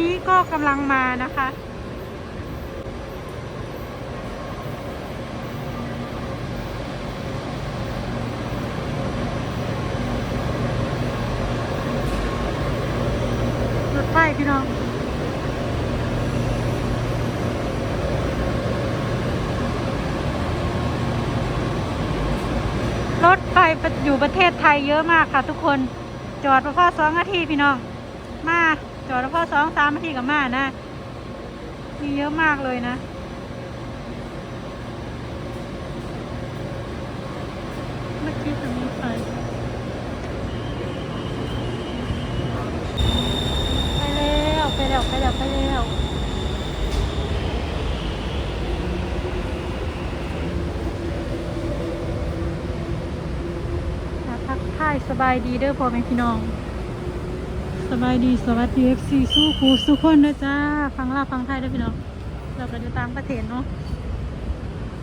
นี้ก็กำลังมานะคะ รถไฟพี่น้องรถไฟอยู่ประเทศไทยเยอะมากค่ะทุกคน จอดพอสองนาทีพี่น้อง มา จอดพอสองสามนาทีกับมานะ มีเยอะมากเลยนะเมื่อกี้ตรงนี้ไปไปแล้วไปแล้วไปแล้วไปแล้วทักทายสบายดีเด้อพ่อแม่พี่น้อง บายดีสวัสดีเอฟซีสู้ครูสู้คนนะจ้าฟังลาวฟังไทยเด้อพี่น้องเราก็อยู่ต่างประเทศเนาะ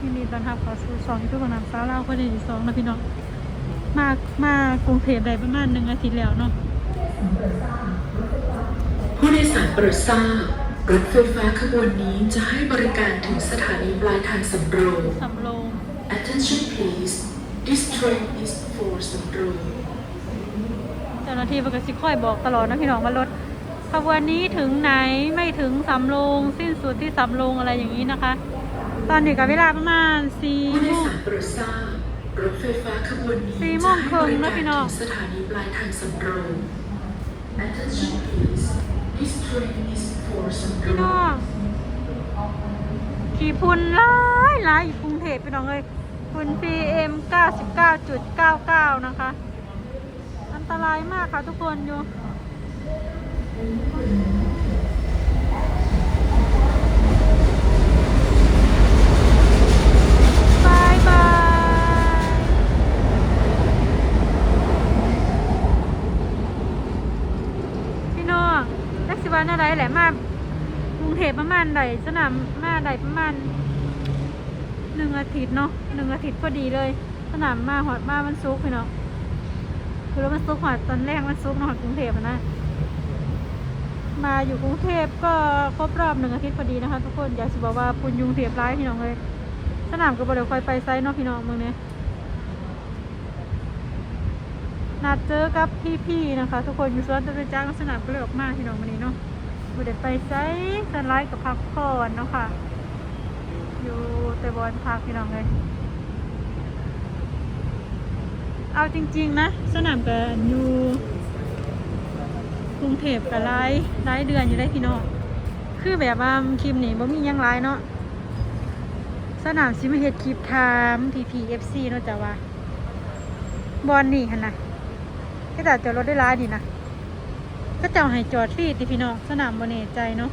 ยินดีต้อนรับเขอสู่สองยูทูบของนำสาวลาวคนที่สองนะพี่น้องมามากรุงเทพได้ประมาณหนึ่งอาทิตย์แล้วเนาะผู้โดยสารโปรดทราบรถไฟฟ้าขบวนนี้จะให้บริการถึงสถานีปลายทางสำโรงสำโรง Attention please this train is for สำโรงเจ้าหน้าที่ประกาศค่อยบอกตลอดนะพี่น้องว่ารถขบวนนี้ถึงไหนไม่ถึงสำโรงสิ้นสุดที่สำโรงอะไรอย่างนี้นะคะ ตอนนี้กับเวลาประมาณสี่ผู้โดโมยงสารโปรดทราบรถไฟฟ้าขบวนนี้สี่โมจะงให้ครึ่บงรินะการพี่น้องถึงสถานีปลายทางสำโรง Attention please this train is for สำโรพี่น้องงขี่พุ่นร้ายร้ายอยู่กรุงเทพพี่น้องเลยฝุ่น PM 99.99 นะคะอัน ตรายมากค่ะทุกคนอยู่บายบายพี่น้องจักสิวันอะไรแหละมากรุงเทพประมาณใดสนามมาใดประมาณหนึ่งอาทิตย์เนาะหนึ่งอาทิตย์พอดีเลย สนามมาหอดมามันซุกร์พี่น้อง คือรถมันซุกหอดตอนแรกมันซุกนาะหอดกรุงเทพนะ มาอยู่กรุงเทพก็ครบรอบหนึ่งอาทิตย์พอดีนะคะ ทุกคนอยากจะบอกว่าปุ่นยุงเทพร้ายพี่น้องเลยสนามก็บริคอยไปไซส์เนาะพี่น้องเมืองเนี้ยนัดเจอกับพี่ๆนะคะ ทุกคนอยู่สวนตุจักรสนามก็เลยออกมาพี่น้องวันนี้เนาะบ่ได้ไปไซส์สันไลท์กับพักผ่อนเนาะค่ะอยู่แต่บอลพักพี่น้องเลย เอาจริง ๆ นะ สนามกันอยู่กรุงเทพกับไลท์ไลท์เดือนอยู่ได้พี่น้องคือแบบว่าคลิปนี้บ่มียังไลท์เนาะสนามซิมเฮดคลิปถามทีพีเอฟซีเนาะจ้ะว่าบอลนี่หั่นนะก็จะจอดรถได้ร้ายดีนะก็จะให้จอดฟรีติพี่น้องสนามบนเนใจเนาะ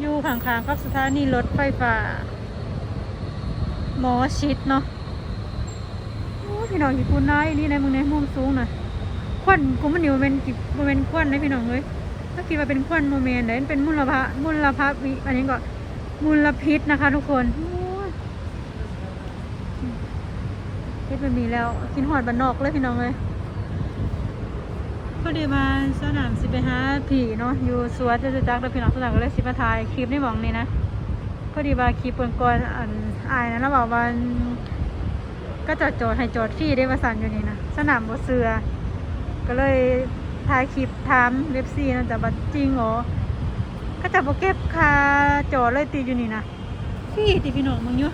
อยู่ข้างๆกับสถานีรถไฟฟ้าหมอชิดเนาะ พี่น้องญี่ปุ่นน้นี่ในมึงในมุมสูงนะควันกูมันอยู่เป็นกิบเป็นควันนะพี่น้องเลยถ้าคิดว่าเป็นควันโมเมนต์ไหนเป็นมุลภะมุลภะวิอันนี้ก็มลพิษนะคะ ทุกคนโอ้ยเฮ็ดแบบนี้แล้วกินหอดบันนอกเลยพี่น้องเลยพอดีมาสนามสิไปหาผีเนาะอยู่สวนจะจักแล้วพี่น้องสนามก็เลยสิมาถ่ายคลิปในหมองนี้นะพอดีว่าคลิปก่อนๆอันอายนะแล้วบอกว่า ก็จอดจอดให้จอดฟรีได้มาสั่นอยู่นี่นะสนามบ่เสือ ก็เลยถ่ายคลิปถามเว็บซีนะแต่บัดจริงเหรอก็จะบเก็บค่าจอดเลยตีอยู่นี่นะพี่ตีพี่น้องมึงอยู่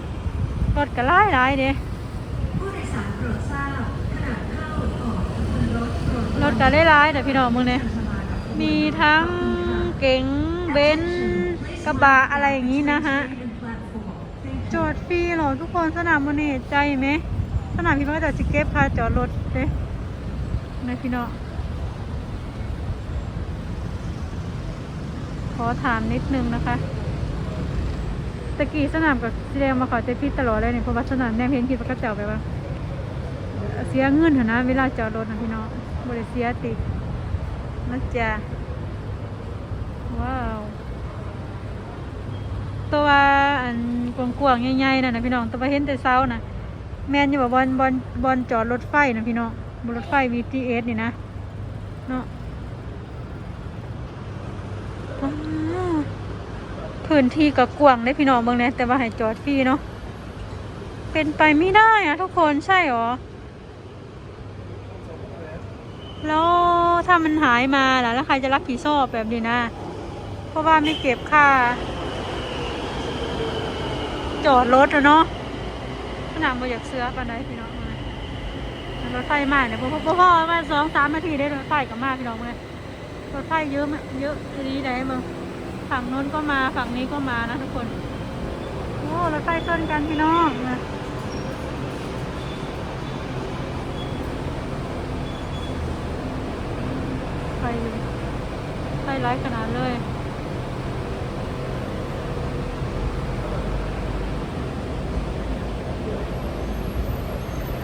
รถก็ไล่ไล่เด้ผู้โดยสารรดทราบขณะเข้าหรือออกจารถโปรดรถก็ไล่ไล่แต่พี่น้องมึงเนี่ยมีทั้งเก๋งเบนซ์กระบะอะไรอย่างนี้นะฮะจอดฟรีเหรอทุกคนสนามมันนี่ใจไหม สนามพี่มันก็จะจิเก็บค่าจอดรถเด้นะพี่น้องขอถามนิดนึงนะคะตะกี้สนามกับแสดงมาขอใจพิดตลอดเลยเนี่ยเพราะว่าสนามแนมเห็นคิดว่าก็เจ้าไปว่าเสียเงินเถอะนะเวลาจอดรถนะพี่น้องบริเสียติดนะจ๊ะว้าว ตัวอันกวางๆใหญ่ๆน่ะนะพี่น้องตัวเห็นแต่เช้านะ แมนอยู่ว่บอลบอลบอลจอดรถไฟนะพี่น้องบนรถไฟ VTS นี่นะเนาะพื้นที่ก็กว้างได้พี่น้องเบิ่งเนี่ยแต่ว่าให้จอดฟรีเนาะเป็นไปไม่ได้อะทุกคนใช่หรอแล้วถ้ามันหายมาล่ะแล้วใครจะรับผิดชอบแบบนี้นะ เพราะว่าไม่เก็บค่า จอดรถอะเนาะ ขนาดมาอยากเสื้อปานใดพี่น้องมารถไฟมาเนี่ยพอพอพอมาสองสามนาทีได้รถไฟกับมาพี่น้องเลยรถไฟเยอะมากเยอะดีไหนมึงฝั่งโน้นก็มาฝั่งนี้ก็มานะทุกคนโอ้รถไฟชนกันพี่น้องนะไฟไฟไร้ขนาดเลย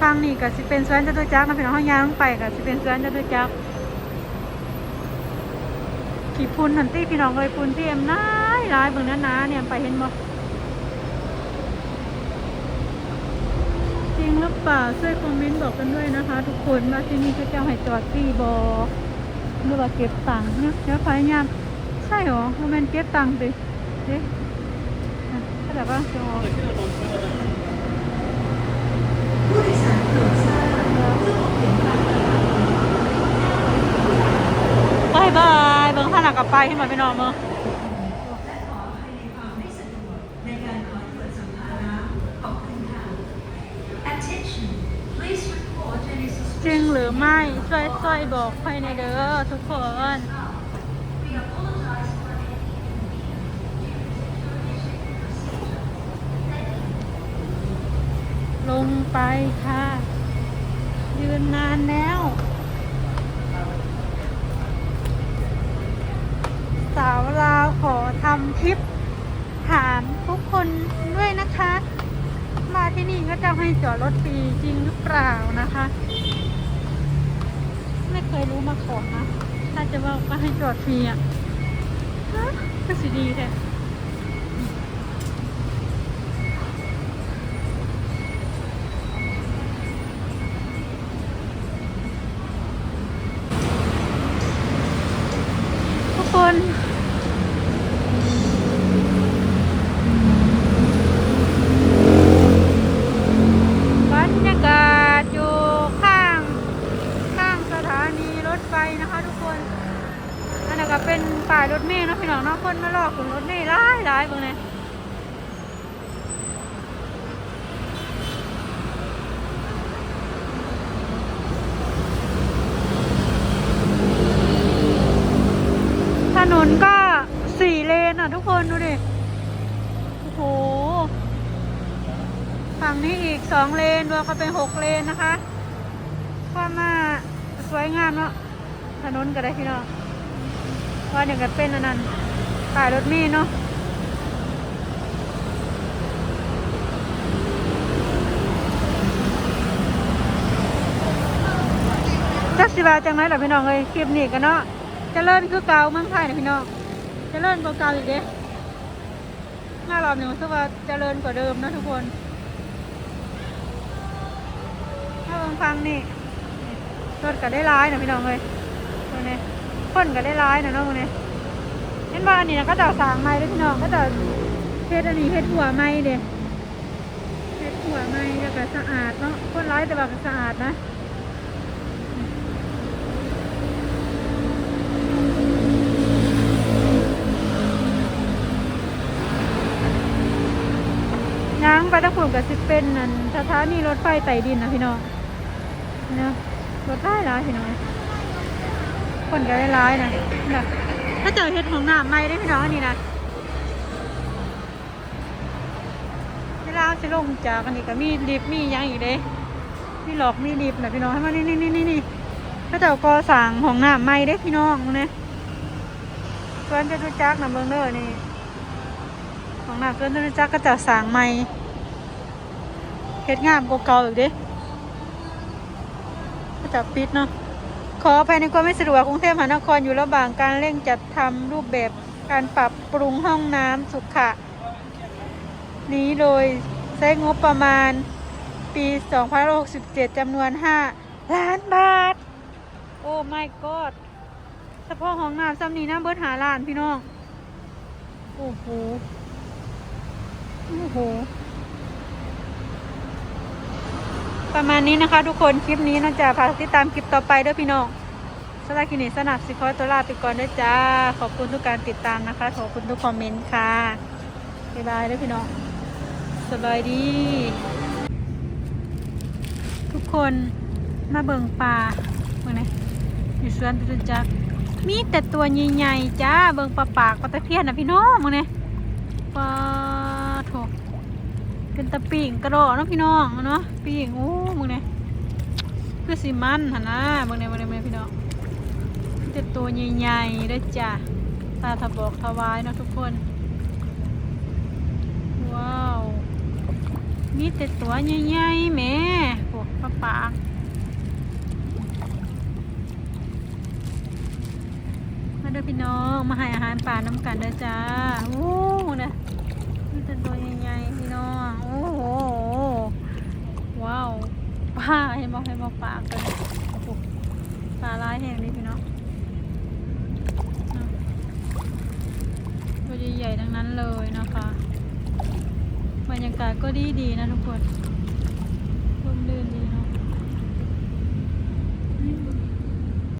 ทางนี้ ก็สิเป็นสวนจตุจักรนะพี่น้องเฮาย่างไปก็สิเป็นสวนจตุจักรขี่พุ่นหันตี้พี่น้องเลยพุ่นที่เอ็มน้ายร้ายเบิ่งนั้นนาเนี่ยไปเห็นบ่จริงหรือเปล่าช่วยคอมเมนต์บอกกันด้วยนะคะ ทุกคนว่าที่นี่เขาจ้าให้จอดฟรีบ่หรือว่าเก็บตังค์เนี่ยเดี๋ยวพยายามใช่หรอโมเมนเก็บตังค์ดิเด้อะเข้าใจป่ะจะออก ระขอบคุณค่ะ Attention please report any จริง suspicious หรือไม่ช่วยช่วยบอกให้ในเด้อทุกคน We apologize for any ลงไปค่ะ ยืนนานแล้ว สาวลาว ขอทำคลิปถามทุกคนด้วยนะคะ มาที่นี่ก็จะให้จอดรถฟรีจริงหรือเปล่านะคะ ไม่เคยรู้มาก่อนนะ ถ้าจะว่าก็ให้จอดฟรีอะก็สิดีแท้ทุกคนบรรยากาศอยู่ข้าง ข้างสถานีรถไฟนะคะ ทุกคน อันนั้นก็เป็นป่ายรถเมล์เนาะพี่น้องเนาะคนมาลอกถึงรถเมล์หลายหลายเบิ่งเลยถนนก็สี่เลนอะ ทุกคนดูดิ โอ้โห ฝั่งนี้อีก สองเลนรวมกันเป็นหกเลนนะคะความมาสวยงามเนาะถนนก็ได้พี่น้องว่าอย่างกับเป็นอันนั้นขายรถมีเนาะจักสิบาจังไรล่ะพี่น้องเอ้ยคลิปนี้กันเนาะจะเลิ่นคือเก่ามืองไทยนะพี่น้องจะเลิ่นกว่าเก่าอีกเด้หน้ารอบหนึ่งสึกว่าจะเจริญกว่าเดิมนะทุกคน ฟังนี่รถก็ได้ร้ายนะพี่น้องเลยตัวนี้คนก็ได้ร้ายนะน้องตัวนี้เห็นว่าอันนี้นะก็จะสางไม้ด้วยพี่น้องก็จะเฮ็ดอันนี้เฮ็ดหัวไม้เด้เฮ็ดหัวไม้แล้วก็สะอาดเนาะคนร้ายแต่ว่าก็สะอาดนะย้างไปตะพุ่นกับสิเป็นนั่นสถานีรถไฟไต่ดินนะพี่น้อง เนาะรถไฟร้ายพี่น้องคนก็ได้ร้ายนะนะถ้าเจอเห็ดของหน้าไม่ได้พี่น้องอันนี้นะเวลาจะลงจากอันนี้ก็มีลิฟต์มีหยังอีกเด้มีหลอกมีลิฟต์นะพี่น้องให้มานี่นี่นี่นี่นี่ถ้าเจ้ากอสั่งของหน้าไม่ได้พี่น้องเนี่ยส่วนจะรู้จักนะเบิ่งเด้อนี่ของหน้าเพื่อนจะรู้จักก็จะสั่งไม่เฮ็ดงามกว่าเก่าอีกเด้ ก็จะปิดเนาะขอภัยในความไม่สะดวกกรุงเทพมหานครอยู่ระหว่างการเร่งจัดทำรูปแบบการปรับปรุงห้องน้ำสุขะ นี้โดยใช้งบประมาณปี2567จำนวน 5 ล้านบาท โอ้ my god เฉพาะห้องน้ำซ้ำนี้นะเบิดหาล้านพี่น้อง โอ้โห โอ้โห ประมาณนี้นะคะ ทุกคนคลิปนี้น้องจะพาติดตามคลิปต่อไปด้วยพี่น้องสำหรับคลินีสนับสิคอยตัวลาไปก่อนด้วยจ้า ขอบคุณทุกการติดตามนะคะ ขอบคุณทุกคอมเมนต์ค่ะบ๊ายบายด้วยพี่น้องสบายดี ทุกคนมาเบิ่งปลาเบิ่งไหนอยู่สวนตุนจักมีแต่ตัวใหญ่ๆจ้าเบิ่งปลาปากปลาตะเพียนนะพี่น้องมึงเนี่ปลา เป็นตะปิ่งกระโดดเนาะพี่น้องเนาะปิ่งโอ้มึงเนี่ยคือสีมันหันนะมึงเนี่ยมึงเนี่ยมึงเนี่ยพี่น้องมีแต่ตัวใหญ่ๆเด้จ้าตาทะบอกทวายเนาะทุกคน ว้าวมีแต่ตัวใหญ่ๆแม่โอ้ปลาปากมาเด้อพี่น้องมาให้อาหารป่าน้ำกันเด้อจ้าโอ้เนะ มีแต่ตัวใหญ่ๆพี่น้อง โอ้โห ว้าวปลาเห็นบอกให้บอกปลากันปลาล้ายแห่งนี้พี่น้องอะตัวใหญ่ๆทั้งนั้นเลยนะคะ บรรยากาศก็ดีดีๆนะทุกคน